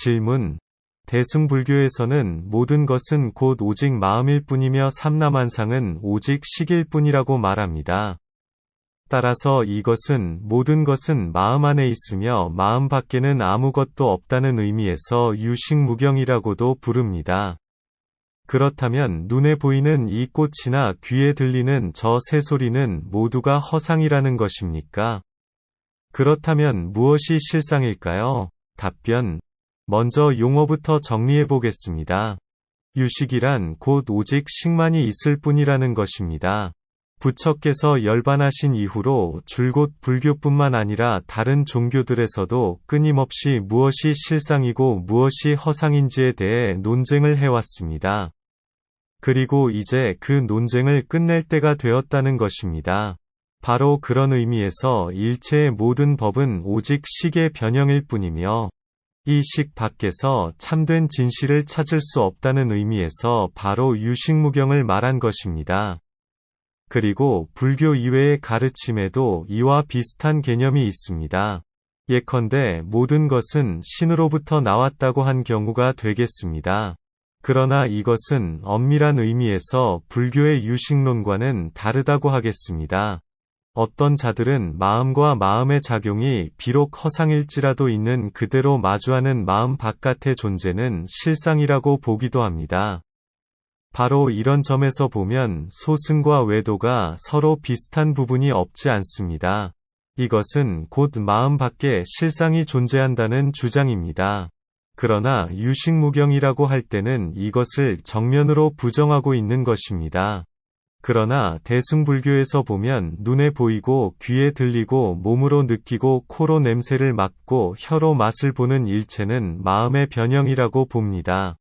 질문. 대승불교에서는 모든 것은 곧 오직 마음일 뿐이며 삼라만상은 오직 식일 뿐이라고 말합니다. 따라서 이것은 모든 것은 마음 안에 있으며 마음 밖에는 아무것도 없다는 의미에서 유식무경이라고도 부릅니다. 그렇다면 눈에 보이는 이 꽃이나 귀에 들리는 저 새소리는 모두가 허상이라는 것입니까? 그렇다면 무엇이 실상일까요? 답변. 먼저 용어부터 정리해 보겠습니다. 유식이란 곧 오직 식만이 있을 뿐이라는 것입니다. 부처께서 열반하신 이후로 줄곧 불교뿐만 아니라 다른 종교들에서도 끊임없이 무엇이 실상이고 무엇이 허상인지에 대해 논쟁을 해왔습니다. 그리고 이제 그 논쟁을 끝낼 때가 되었다는 것입니다. 바로 그런 의미에서 일체의 모든 법은 오직 식의 변형일 뿐이며 이 식 밖에서 참된 진실을 찾을 수 없다는 의미에서 바로 유식무경을 말한 것입니다. 그리고 불교 이외의 가르침에도 이와 비슷한 개념이 있습니다. 예컨대 모든 것은 신으로부터 나왔다고 한 경우가 되겠습니다. 그러나 이것은 엄밀한 의미에서 불교의 유식론과는 다르다고 하겠습니다. 어떤 자들은 마음과 마음의 작용이 비록 허상일지라도 있는 그대로 마주하는 마음 바깥의 존재는 실상이라고 보기도 합니다. 바로 이런 점에서 보면 소승과 외도가 서로 비슷한 부분이 없지 않습니다. 이것은 곧 마음 밖에 실상이 존재한다는 주장입니다. 그러나 유식무경이라고 할 때는 이것을 정면으로 부정하고 있는 것입니다. 그러나 대승불교에서 보면 눈에 보이고 귀에 들리고 몸으로 느끼고 코로 냄새를 맡고 혀로 맛을 보는 일체는 마음의 변형이라고 봅니다.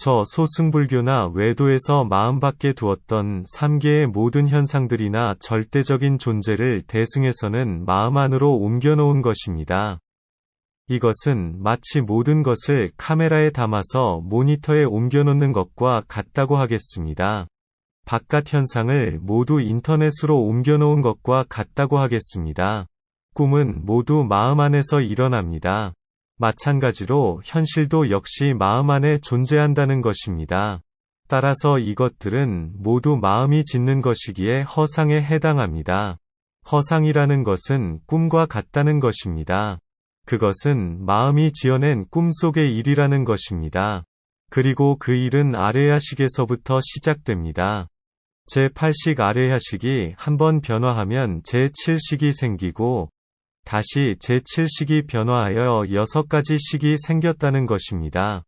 저 소승불교나 외도에서 마음 밖에 두었던 3개의 모든 현상들이나 절대적인 존재를 대승에서는 마음 안으로 옮겨놓은 것입니다. 이것은 마치 모든 것을 카메라에 담아서 모니터에 옮겨놓는 것과 같다고 하겠습니다. 바깥 현상을 모두 인터넷으로 옮겨놓은 것과 같다고 하겠습니다. 꿈은 모두 마음 안에서 일어납니다. 마찬가지로 현실도 역시 마음 안에 존재한다는 것입니다. 따라서 이것들은 모두 마음이 짓는 것이기에 허상에 해당합니다. 허상이라는 것은 꿈과 같다는 것입니다. 그것은 마음이 지어낸 꿈속의 일이라는 것입니다. 그리고 그 일은 아레야식에서부터 시작됩니다. 제8식 아레야식이 한번 변화하면 제7식이 생기고 다시 제7식이 변화하여 여섯 가지 식이 생겼다는 것입니다.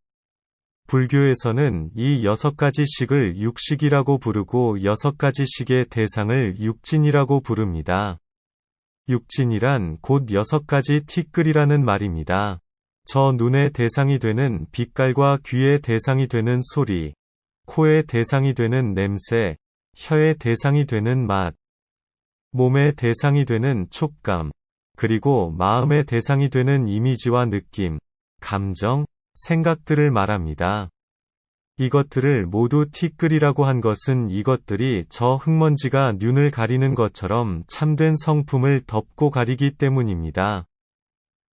불교에서는 이 여섯 가지 식을 육식이라고 부르고 여섯 가지 식의 대상을 육진이라고 부릅니다. 육진이란 곧 여섯 가지 티끌이라는 말입니다. 저 눈의 대상이 되는 빛깔과 귀의 대상이 되는 소리, 코의 대상이 되는 냄새, 혀의 대상이 되는 맛, 몸의 대상이 되는 촉감, 그리고 마음의 대상이 되는 이미지와 느낌, 감정, 생각들을 말합니다. 이것들을 모두 티끌이라고 한 것은 이것들이 저 흙먼지가 눈을 가리는 것처럼 참된 성품을 덮고 가리기 때문입니다.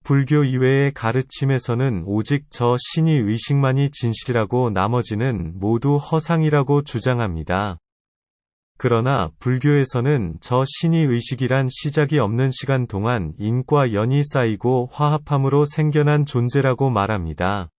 불교 이외의 가르침에서는 오직 저 신이 의식만이 진실하고 나머지는 모두 허상이라고 주장합니다. 그러나 불교에서는 저 신의 의식이란 시작이 없는 시간 동안 인과 연이 쌓이고 화합함으로 생겨난 존재라고 말합니다.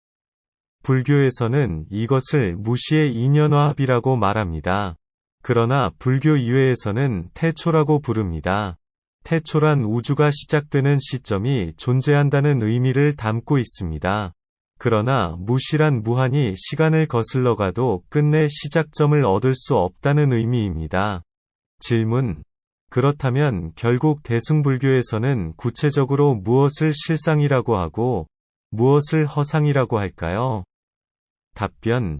불교에서는 이것을 무시의 인연화합이라고 말합니다. 그러나 불교 이외에서는 태초라고 부릅니다. 태초란 우주가 시작되는 시점이 존재한다는 의미를 담고 있습니다. 그러나 무실한 무한이 시간을 거슬러 가도 끝내 시작점을 얻을 수 없다는 의미입니다. 질문. 그렇다면 결국 대승불교에서는 구체적으로 무엇을 실상이라고 하고 무엇을 허상이라고 할까요? 답변.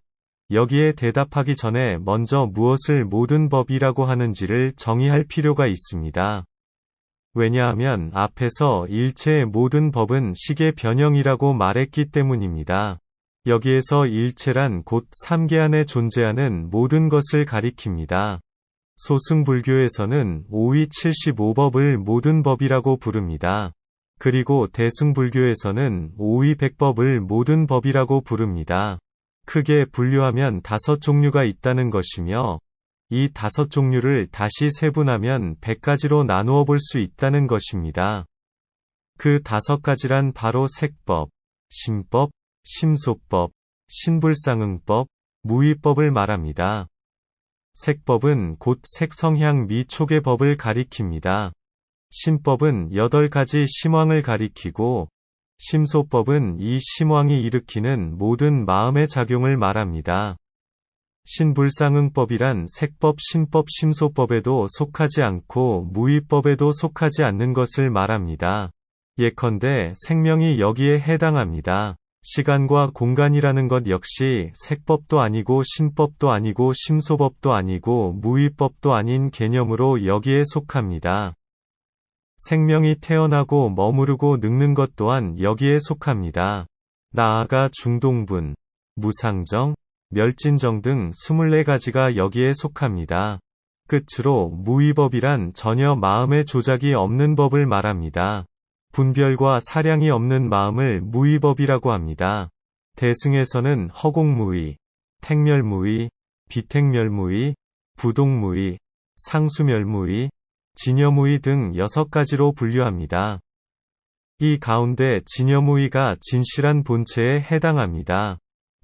여기에 대답하기 전에 먼저 무엇을 모든 법이라고 하는지를 정의할 필요가 있습니다. 왜냐하면 앞에서 일체의 모든 법은 식의 변형이라고 말했기 때문입니다. 여기에서 일체란 곧 3개 안에 존재하는 모든 것을 가리킵니다. 소승불교에서는 5위 75법을 모든 법이라고 부릅니다. 그리고 대승불교에서는 오의백법을 모든 법이라고 부릅니다. 크게 분류하면 다섯 종류가 있다는 것이며, 이 다섯 종류를 다시 세분하면 백 가지로 나누어 볼 수 있다는 것입니다. 그 다섯 가지란 바로 색법, 심법, 심소법, 신불상응법, 무위법을 말합니다. 색법은 곧 색성향 미촉의 법을 가리킵니다. 심법은 여덟 가지 심왕을 가리키고, 심소법은 이 심왕이 일으키는 모든 마음의 작용을 말합니다. 신불상응법이란 색법 신법 심소법에도 속하지 않고 무위법에도 속하지 않는 것을 말합니다. 예컨대 생명이 여기에 해당합니다. 시간과 공간이라는 것 역시 색법도 아니고 신법도 아니고 심소법도 아니고 무위법도 아닌 개념으로 여기에 속합니다. 생명이 태어나고 머무르고 늙는 것 또한 여기에 속합니다. 나아가 중동분, 무상정, 멸진정 등 24가지가 여기에 속합니다. 끝으로 무위법이란 전혀 마음의 조작이 없는 법을 말합니다. 분별과 사량이 없는 마음을 무위법이라고 합니다. 대승에서는 허공무위, 택멸무위, 비택멸무위, 부동무위, 상수멸무위, 진여무위 등 여섯 가지로 분류합니다. 이 가운데 진여무위가 진실한 본체에 해당합니다.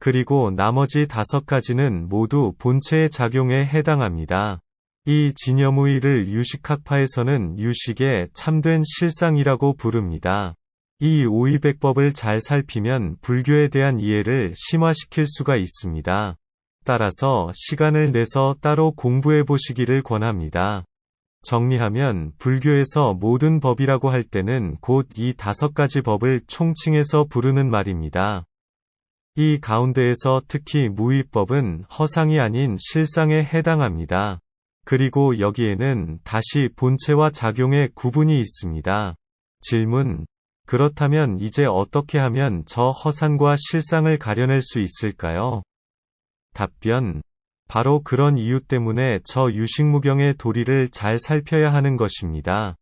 그리고 나머지 다섯 가지는 모두 본체의 작용에 해당합니다. 이 진여무의를 유식학파에서는 유식의 참된 실상이라고 부릅니다. 이 오이백법을 잘 살피면 불교에 대한 이해를 심화시킬 수가 있습니다. 따라서 시간을 내서 따로 공부해 보시기를 권합니다. 정리하면 불교에서 모든 법이라고 할 때는 곧 이 다섯 가지 법을 총칭해서 부르는 말입니다. 이 가운데에서 특히 무위법은 허상이 아닌 실상에 해당합니다. 그리고 여기에는 다시 본체와 작용의 구분이 있습니다. 질문. 그렇다면 이제 어떻게 하면 저 허상과 실상을 가려낼 수 있을까요? 답변. 바로 그런 이유 때문에 저 유식무경의 도리를 잘 살펴야 하는 것입니다.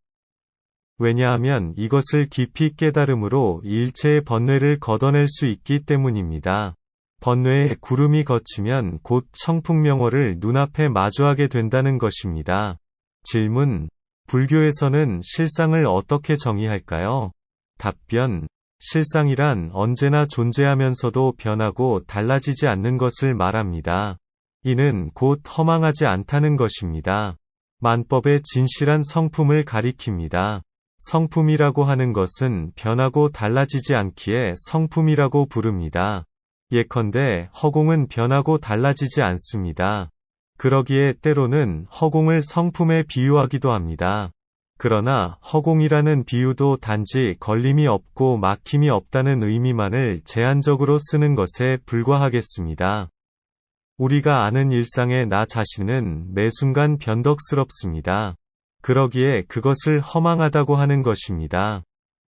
왜냐하면 이것을 깊이 깨달음으로 일체의 번뇌를 걷어낼 수 있기 때문입니다. 번뇌에 구름이 걷히면 곧 청풍명호를 눈앞에 마주하게 된다는 것입니다. 질문. 불교에서는 실상을 어떻게 정의할까요? 답변. 실상이란 언제나 존재하면서도 변하고 달라지지 않는 것을 말합니다. 이는 곧 허망하지 않다는 것입니다. 만법의 진실한 성품을 가리킵니다. 성품이라고 하는 것은 변하고 달라지지 않기에 성품이라고 부릅니다. 예컨대 허공은 변하고 달라지지 않습니다. 그러기에 때로는 허공을 성품에 비유하기도 합니다. 그러나 허공이라는 비유도 단지 걸림이 없고 막힘이 없다는 의미만을 제한적으로 쓰는 것에 불과하겠습니다. 우리가 아는 일상의 나 자신은 매 순간 변덕스럽습니다. 그러기에 그것을 허망하다고 하는 것입니다.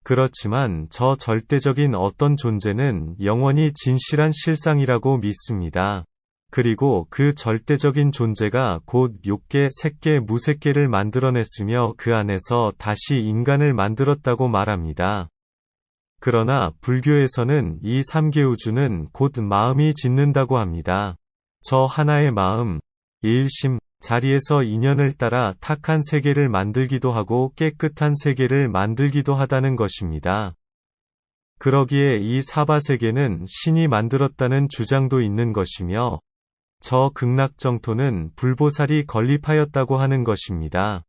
그렇지만 저 절대적인 어떤 존재는 영원히 진실한 실상이라고 믿습니다. 그리고 그 절대적인 존재가 곧 욕계, 색계, 무색계를 만들어냈으며 그 안에서 다시 인간을 만들었다고 말합니다. 그러나 불교에서는 이 삼계 우주는 곧 마음이 짓는다고 합니다. 저 하나의 마음, 일심, 자리에서 인연을 따라 탁한 세계를 만들기도 하고 깨끗한 세계를 만들기도 하다는 것입니다. 그러기에 이 사바세계는 신이 만들었다는 주장도 있는 것이며 저 극락정토는 불보살이 건립하였다고 하는 것입니다.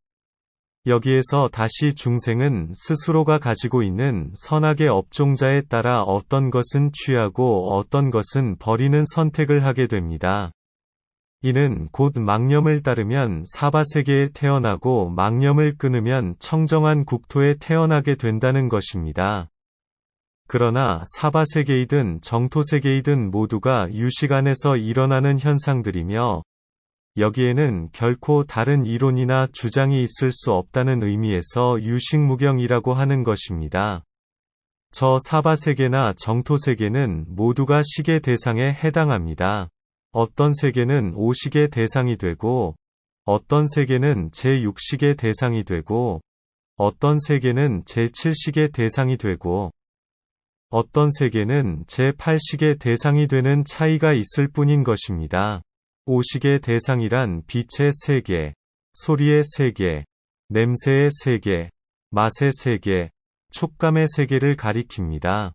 여기에서 다시 중생은 스스로가 가지고 있는 선악의 업종자에 따라 어떤 것은 취하고 어떤 것은 버리는 선택을 하게 됩니다. 이는 곧 망념을 따르면 사바세계에 태어나고 망념을 끊으면 청정한 국토에 태어나게 된다는 것입니다. 그러나 사바세계이든 정토세계이든 모두가 유식 안에서 일어나는 현상들이며 여기에는 결코 다른 이론이나 주장이 있을 수 없다는 의미에서 유식무경이라고 하는 것입니다. 저 사바세계나 정토세계는 모두가 식의 대상에 해당합니다. 어떤 세계는 오식의 대상이 되고 어떤 세계는 제6식의 대상이 되고 어떤 세계는 제7식의 대상이 되고 어떤 세계는 제8식의 대상이 되는 차이가 있을 뿐인 것입니다. 5식의 대상이란 빛의 세계, 소리의 세계, 냄새의 세계, 맛의 세계, 촉감의 세계를 가리킵니다.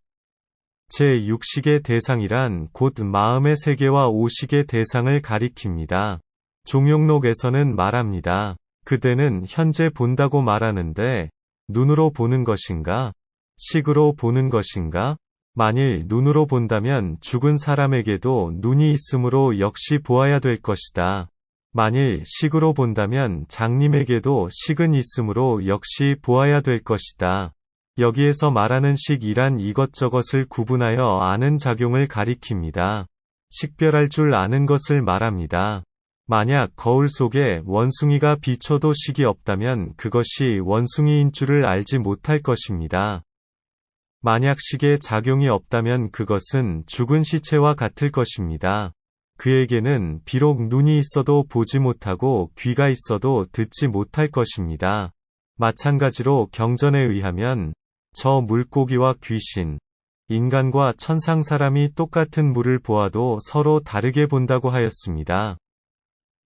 제6식의 대상이란 곧 마음의 세계와 5식의 대상을 가리킵니다. 종용록에서는 말합니다. 그대는 현재 본다고 말하는데 눈으로 보는 것인가? 식으로 보는 것인가? 만일 눈으로 본다면 죽은 사람에게도 눈이 있으므로 역시 보아야 될 것이다. 만일 식으로 본다면 장님에게도 식은 있으므로 역시 보아야 될 것이다. 여기에서 말하는 식이란 이것저것을 구분하여 아는 작용을 가리킵니다. 식별할 줄 아는 것을 말합니다. 만약 거울 속에 원숭이가 비춰도 식이 없다면 그것이 원숭이인 줄을 알지 못할 것입니다. 만약 식의 작용이 없다면 그것은 죽은 시체와 같을 것입니다. 그에게는 비록 눈이 있어도 보지 못하고 귀가 있어도 듣지 못할 것입니다. 마찬가지로 경전에 의하면 저 물고기와 귀신, 인간과 천상 사람이 똑같은 물을 보아도 서로 다르게 본다고 하였습니다.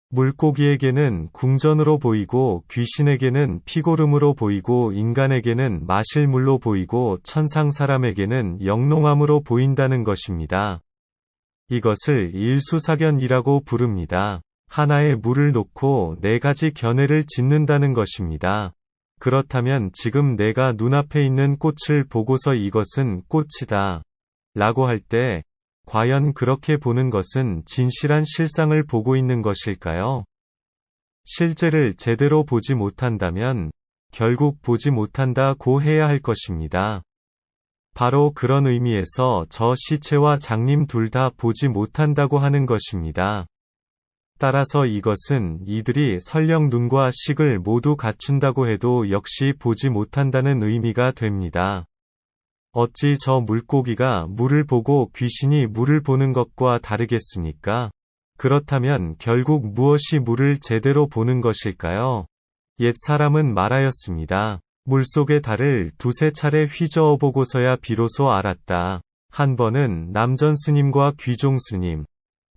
물고기에게는 궁전으로 보이고 귀신에게는 피고름으로 보이고 인간에게는 마실 물로 보이고 천상 사람에게는 영롱함으로 보인다는 것입니다. 이것을 일수사견이라고 부릅니다. 하나의 물을 놓고 네 가지 견해를 짓는다는 것입니다. 그렇다면 지금 내가 눈앞에 있는 꽃을 보고서 이것은 꽃이다. 라고 할 때, 과연 그렇게 보는 것은 진실한 실상을 보고 있는 것일까요? 실제를 제대로 보지 못한다면, 결국 보지 못한다고 해야 할 것입니다. 바로 그런 의미에서 저 시체와 장님 둘 다 보지 못한다고 하는 것입니다. 따라서 이것은 이들이 설령 눈과 식을 모두 갖춘다고 해도 역시 보지 못한다는 의미가 됩니다. 어찌 저 물고기가 물을 보고 귀신이 물을 보는 것과 다르겠습니까? 그렇다면 결국 무엇이 물을 제대로 보는 것일까요? 옛 사람은 말하였습니다. 물속의 달을 두세 차례 휘저어 보고서야 비로소 알았다. 한 번은 남전 스님과 귀종 스님,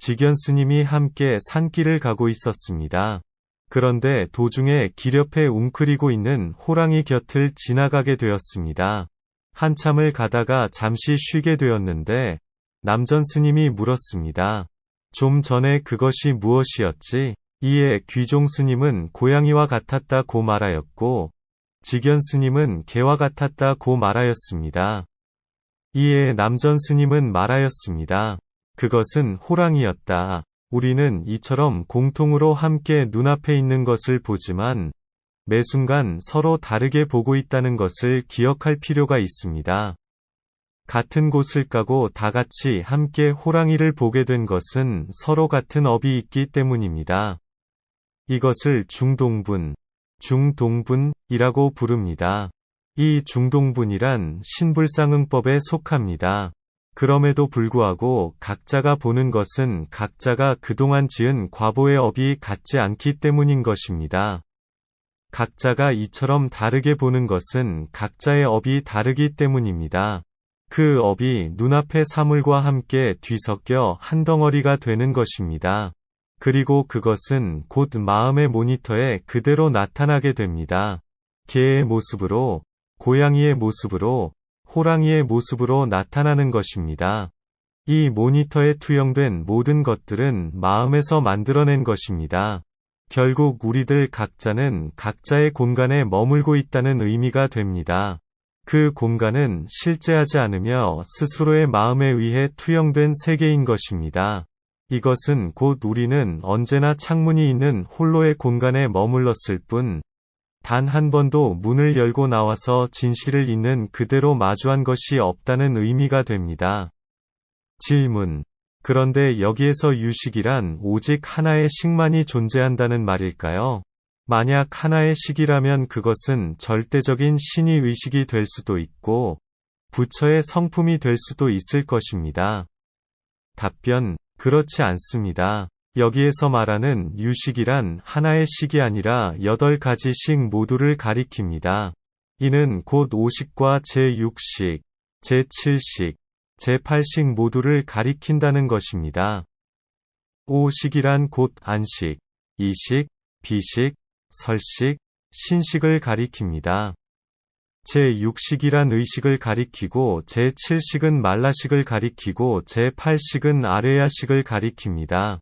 직연 스님이 함께 산길을 가고 있었습니다. 그런데 도중에 길 옆에 웅크리고 있는 호랑이 곁을 지나가게 되었습니다. 한참을 가다가 잠시 쉬게 되었는데 남전 스님이 물었습니다. 좀 전에 그것이 무엇이었지? 이에 귀종 스님은 고양이와 같았다고 말하였고 직연 스님은 개와 같았다고 말하였습니다. 이에 남전 스님은 말하였습니다. 그것은 호랑이였다. 우리는 이처럼 공통으로 함께 눈앞에 있는 것을 보지만 매 순간 서로 다르게 보고 있다는 것을 기억할 필요가 있습니다. 같은 곳을 까고 다 같이 함께 호랑이를 보게 된 것은 서로 같은 업이 있기 때문입니다. 이것을 중동분, 중동분이라고 부릅니다. 이 중동분이란 신불상응법에 속합니다. 그럼에도 불구하고 각자가 보는 것은 각자가 그동안 지은 과보의 업이 같지 않기 때문인 것입니다. 각자가 이처럼 다르게 보는 것은 각자의 업이 다르기 때문입니다. 그 업이 눈앞의 사물과 함께 뒤섞여 한 덩어리가 되는 것입니다. 그리고 그것은 곧 마음의 모니터에 그대로 나타나게 됩니다. 개의 모습으로, 고양이의 모습으로, 호랑이의 모습으로 나타나는 것입니다. 이 모니터에 투영된 모든 것들은 마음에서 만들어낸 것입니다. 결국 우리들 각자는 각자의 공간에 머물고 있다는 의미가 됩니다. 그 공간은 실제하지 않으며 스스로의 마음에 의해 투영된 세계인 것입니다. 이것은 곧 우리는 언제나 창문이 있는 홀로의 공간에 머물렀을 뿐, 단 한 번도 문을 열고 나와서 진실을 있는 그대로 마주한 것이 없다는 의미가 됩니다. 질문. 그런데 여기에서 유식이란 오직 하나의 식만이 존재한다는 말일까요? 만약 하나의 식이라면 그것은 절대적인 신의 의식이 될 수도 있고, 부처의 성품이 될 수도 있을 것입니다. 답변, 그렇지 않습니다. 여기에서 말하는 유식이란 하나의 식이 아니라 여덟 가지 식 모두를 가리킵니다. 이는 곧 오식과 제6식, 제7식, 제8식 모두를 가리킨다는 것입니다. 오식이란 곧 안식, 이식, 비식, 설식, 신식을 가리킵니다. 제6식이란 의식을 가리키고 제7식은 말라식을 가리키고 제8식은 아레야식을 가리킵니다.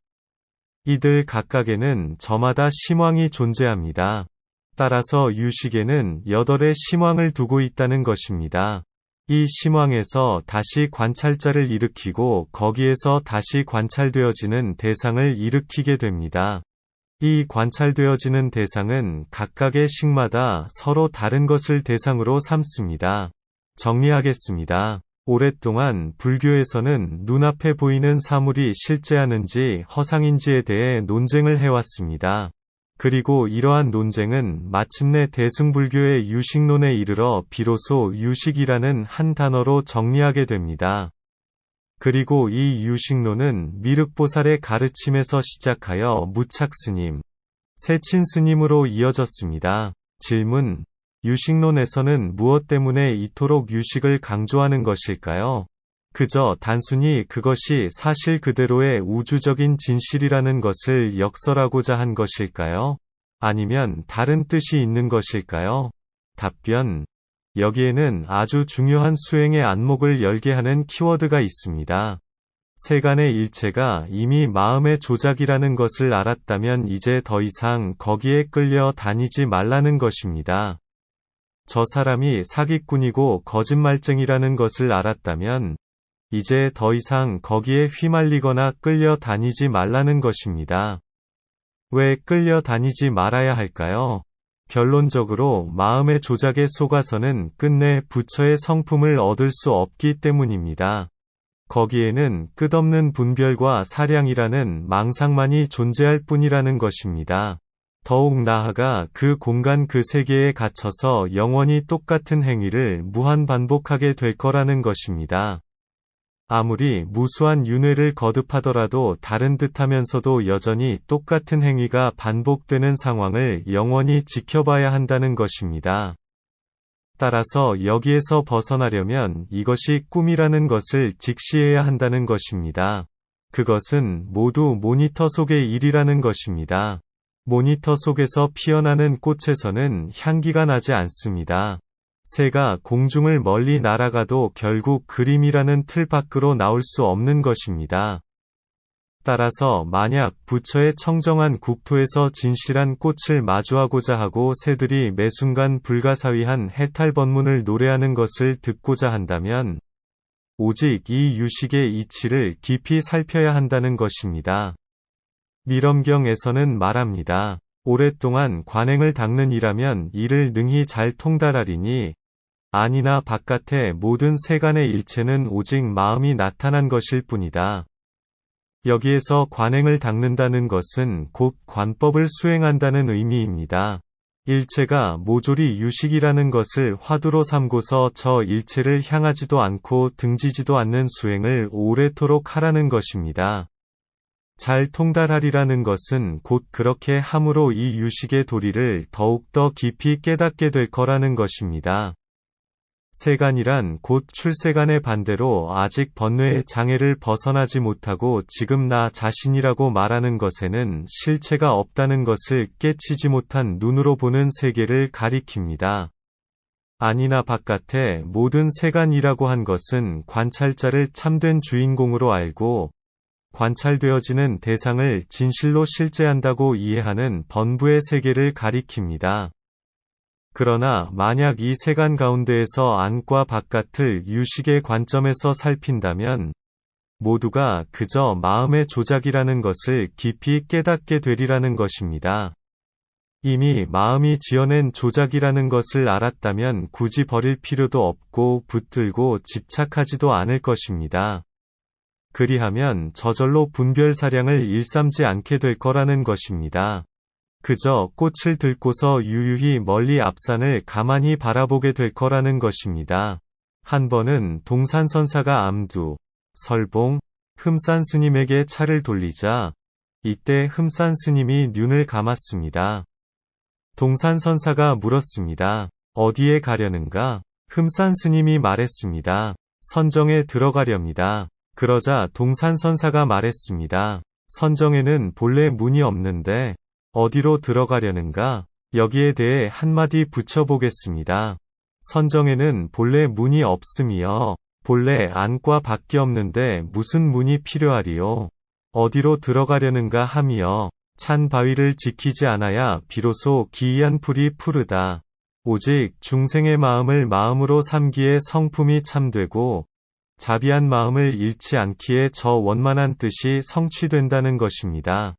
이들 각각에는 저마다 심왕이 존재합니다. 따라서 유식에는 여덟의 심왕을 두고 있다는 것입니다. 이 심왕에서 다시 관찰자를 일으키고 거기에서 다시 관찰되어지는 대상을 일으키게 됩니다. 이 관찰되어지는 대상은 각각의 식마다 서로 다른 것을 대상으로 삼습니다. 정리하겠습니다. 오랫동안 불교에서는 눈앞에 보이는 사물이 실제하는지 허상인지에 대해 논쟁을 해왔습니다. 그리고 이러한 논쟁은 마침내 대승불교의 유식론에 이르러 비로소 유식이라는 한 단어로 정리하게 됩니다. 그리고 이 유식론은 미륵보살의 가르침에서 시작하여 무착스님, 세친스님으로 이어졌습니다. 질문 유식론에서는 무엇 때문에 이토록 유식을 강조하는 것일까요? 그저 단순히 그것이 사실 그대로의 우주적인 진실이라는 것을 역설하고자 한 것일까요? 아니면 다른 뜻이 있는 것일까요? 답변. 여기에는 아주 중요한 수행의 안목을 열게 하는 키워드가 있습니다. 세간의 일체가 이미 마음의 조작이라는 것을 알았다면 이제 더 이상 거기에 끌려 다니지 말라는 것입니다. 저 사람이 사기꾼이고 거짓말쟁이라는 것을 알았다면 이제 더 이상 거기에 휘말리거나 끌려 다니지 말라는 것입니다. 왜 끌려 다니지 말아야 할까요? 결론적으로 마음의 조작에 속아서는 끝내 부처의 성품을 얻을 수 없기 때문입니다. 거기에는 끝없는 분별과 사량이라는 망상만이 존재할 뿐이라는 것입니다. 더욱 나아가 그 공간 그 세계에 갇혀서 영원히 똑같은 행위를 무한 반복하게 될 거라는 것입니다. 아무리 무수한 윤회를 거듭하더라도 다른 듯하면서도 여전히 똑같은 행위가 반복되는 상황을 영원히 지켜봐야 한다는 것입니다. 따라서 여기에서 벗어나려면 이것이 꿈이라는 것을 직시해야 한다는 것입니다. 그것은 모두 모니터 속의 일이라는 것입니다. 모니터 속에서 피어나는 꽃에서는 향기가 나지 않습니다. 새가 공중을 멀리 날아가도 결국 그림이라는 틀 밖으로 나올 수 없는 것입니다. 따라서 만약 부처의 청정한 국토에서 진실한 꽃을 마주하고자 하고 새들이 매순간 불가사위한 해탈번문을 노래하는 것을 듣고자 한다면 오직 이 유식의 이치를 깊이 살펴야 한다는 것입니다. 밀엄경에서는 말합니다. 오랫동안 관행을 닦는 이라면 이를 능히 잘 통달하리니 아니나 바깥의 모든 세간의 일체는 오직 마음이 나타난 것일 뿐이다. 여기에서 관행을 닦는다는 것은 곧 관법을 수행한다는 의미입니다. 일체가 모조리 유식이라는 것을 화두로 삼고서 저 일체를 향하지도 않고 등지지도 않는 수행을 오래도록 하라는 것입니다. 잘 통달하리라는 것은 곧 그렇게 함으로 이 유식의 도리를 더욱더 깊이 깨닫게 될 거라는 것입니다. 세간이란 곧 출세간의 반대로 아직 번뇌의 장애를 벗어나지 못하고 지금 나 자신이라고 말하는 것에는 실체가 없다는 것을 깨치지 못한 눈으로 보는 세계를 가리킵니다. 아니나 바깥에 모든 세간이라고 한 것은 관찰자를 참된 주인공으로 알고 관찰되어지는 대상을 진실로 실제한다고 이해하는 번부의 세계를 가리킵니다. 그러나 만약 이 세간 가운데에서 안과 바깥을 유식의 관점에서 살핀다면 모두가 그저 마음의 조작이라는 것을 깊이 깨닫게 되리라는 것입니다. 이미 마음이 지어낸 조작이라는 것을 알았다면 굳이 버릴 필요도 없고 붙들고 집착하지도 않을 것입니다. 그리하면 저절로 분별 사량을 일삼지 않게 될 거라는 것입니다. 그저 꽃을 들고서 유유히 멀리 앞산을 가만히 바라보게 될 거라는 것입니다. 한 번은 동산선사가 암두, 설봉, 흠산 스님에게 차를 돌리자 이때 흠산 스님이 눈을 감았습니다. 동산선사가 물었습니다. 어디에 가려는가? 흠산 스님이 말했습니다. 선정에 들어가렵니다. 그러자 동산선사가 말했습니다. 선정에는 본래 문이 없는데 어디로 들어가려는가? 여기에 대해 한마디 붙여보겠습니다. 선정에는 본래 문이 없음이여. 본래 안과 밖에 없는데 무슨 문이 필요하리요? 어디로 들어가려는가 함이여. 찬 바위를 지키지 않아야 비로소 기이한 풀이 푸르다. 오직 중생의 마음을 마음으로 삼기에 성품이 참되고 자비한 마음을 잃지 않기에 저 원만한 뜻이 성취된다는 것입니다.